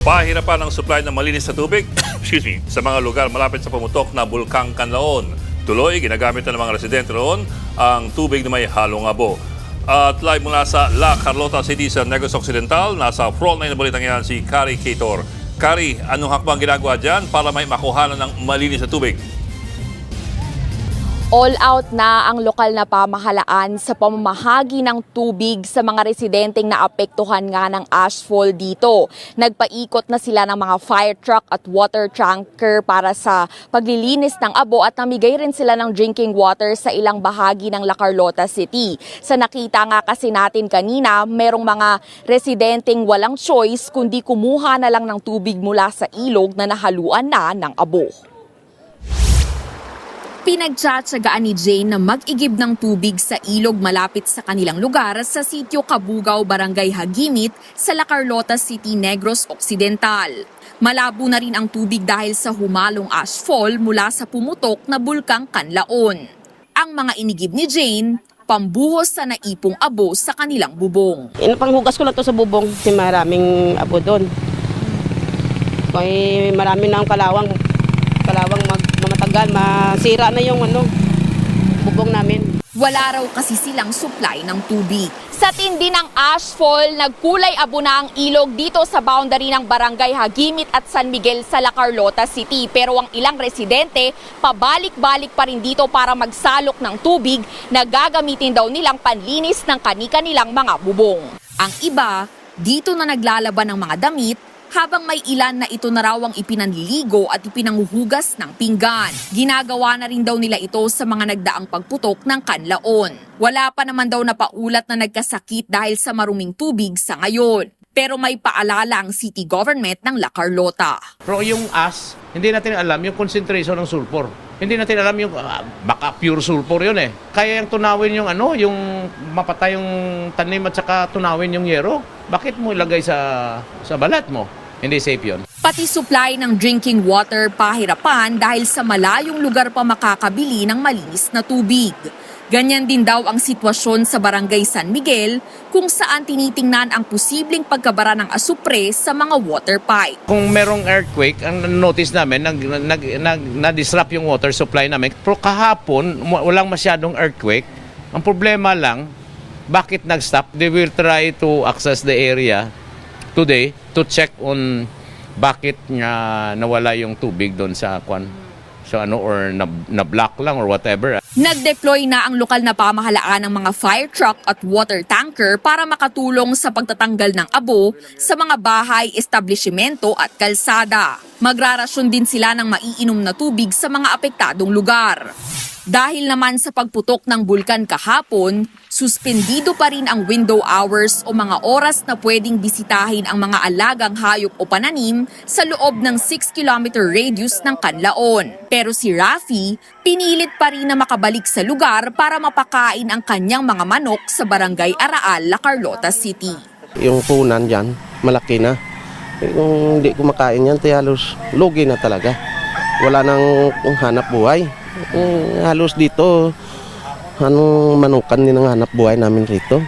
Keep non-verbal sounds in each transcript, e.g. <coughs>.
Pahirapan ang supply ng malinis na tubig <coughs> excuse me, sa mga lugar malapit sa pumutok na Bulkang Kanlaon. Tuloy, ginagamit na ng mga residente roon ang tubig na may halong abo. At live mula sa La Carlota City sa Negros Occidental, nasa frontline na balitang yan si Kari Cator. Kari, anong hakbang ginagawa dyan para may makuhanan ng malinis na tubig? All out na ang lokal na pamahalaan sa pamamahagi ng tubig sa mga residenteng naapektuhan nga ng ashfall dito. Nagpaikot na sila ng mga fire truck at water tanker para sa paglilinis ng abo at namigay rin sila ng drinking water sa ilang bahagi ng La Carlota City. Sa nakita nga kasi natin kanina, merong mga residenteng walang choice kundi kumuha na lang ng tubig mula sa ilog na nahaluan na ng abo. Pinagtsatsagaan ni Jane na mag-igib ng tubig sa ilog malapit sa kanilang lugar sa sitio Kabugaw, Barangay Hagimit sa La Carlota City, Negros Occidental. Malabo na rin ang tubig dahil sa humalong ashfall mula sa pumutok na bulkang Kanlaon. Ang mga inigib ni Jane, pambuhos sa naipong abo sa kanilang bubong. Inapanghugas ko lang to sa bubong kasi maraming abo doon. Kaya marami na ang kalawang, kalawang mag, mamatagal, masira na yung ano, bubong namin. Wala raw kasi silang supply ng tubig. Sa tindi ng ashfall, nagkulay abo na ang ilog dito sa boundary ng Barangay Hagimit at San Miguel sa La Carlota City. Pero ang ilang residente, pabalik-balik pa rin dito para magsalok ng tubig na gagamitin daw nilang panlinis ng kanika-nilang mga bubong. Ang iba, dito na naglalaban ng mga damit habang may ilan na ito na raw ang ipinanliligo at ipinanguhugas ng pinggan. Ginagawa na rin daw nila ito sa mga nagdaang pagputok ng kanlaon. Wala pa naman daw na paulat na nagkasakit dahil sa maruming tubig sa ngayon. Pero may paalala ang city government ng La Carlota. Pero yung as, hindi natin alam yung concentration ng sulfur. Hindi natin alam yung ah, baka pure sulfur yun eh. Kaya yung tunawin yung ano, yung mapatay yung tanim at saka tunawin yung yero. Bakit mo ilagay sa sa balat mo? Hindi safe yun. Pati supply ng drinking water pahirapan dahil sa malayong lugar pa makakabili ng malinis na tubig. Ganyan din daw ang sitwasyon sa Barangay San Miguel kung saan tinitingnan ang posibleng pagkabara ng asupre sa mga water pipe. Kung merong earthquake, ang notice namin, nag, nag, nag, na-disrupt yung water supply namin. Pero kahapon, wa- walang masyadong earthquake. Ang problema lang, bakit nag-stop? They will try to access the area today to check on bakit nga nawala yung tubig doon sa kwan. So ano, or na, na-block lang or whatever. Nag-deploy na ang lokal na pamahalaan ng mga fire truck at water tanker para makatulong sa pagtatanggal ng abo sa mga bahay, establishmento at kalsada. Magrarasyon din sila ng maiinom na tubig sa mga apektadong lugar. Dahil naman sa pagputok ng bulkan kahapon, suspendido pa rin ang window hours o mga oras na pwedeng bisitahin ang mga alagang hayop o pananim sa loob ng 6-kilometer radius ng Kanlaon. Pero si Rafi, pinilit pa rin na makabalik sa lugar para mapakain ang kanyang mga manok sa barangay Araal, La Carlota City. Yung punan dyan, malaki na. Kung hindi kumakain yan, te halos lugi na talaga. Wala nang hanap buhay. Eh, halos dito, anong manukan din ang hanap buhay namin rito.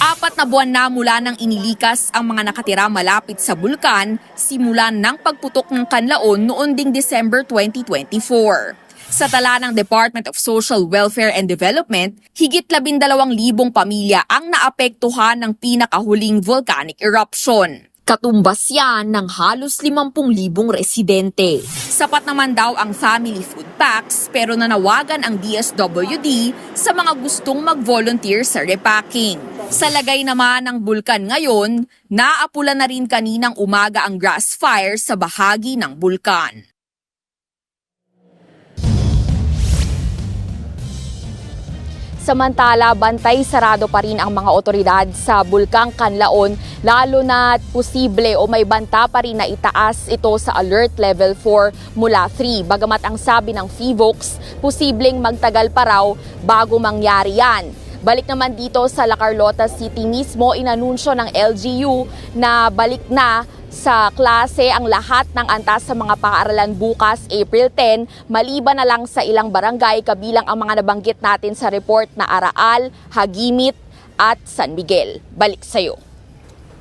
Apat na buwan na mula nang inilikas ang mga nakatira malapit sa bulkan simulan ng pagputok ng kanlaon noon ding December 2024. Sa tala ng Department of Social Welfare and Development, higit labindalawang libong pamilya ang naapektuhan ng pinakahuling volcanic eruption. Katumbas yan ng halos 50,000 residente. Sapat naman daw ang family food packs pero nanawagan ang DSWD sa mga gustong mag-volunteer sa repacking. Sa lagay naman ng bulkan ngayon, naapula na rin kaninang umaga ang grass fire sa bahagi ng bulkan. Samantala, bantay sarado pa rin ang mga otoridad sa Bulkang Kanlaon lalo na posible o may banta pa rin na itaas ito sa alert level 4 mula 3. Bagamat ang sabi ng FIVOX, posibleng magtagal pa raw bago mangyari yan. Balik naman dito sa La Carlota City mismo, inanunsyo ng LGU na balik na sa klase ang lahat ng antas sa mga paaralan bukas April 10 maliban na lang sa ilang barangay kabilang ang mga nabanggit natin sa report na Araal, Hagimit at San Miguel. Balik sa'yo.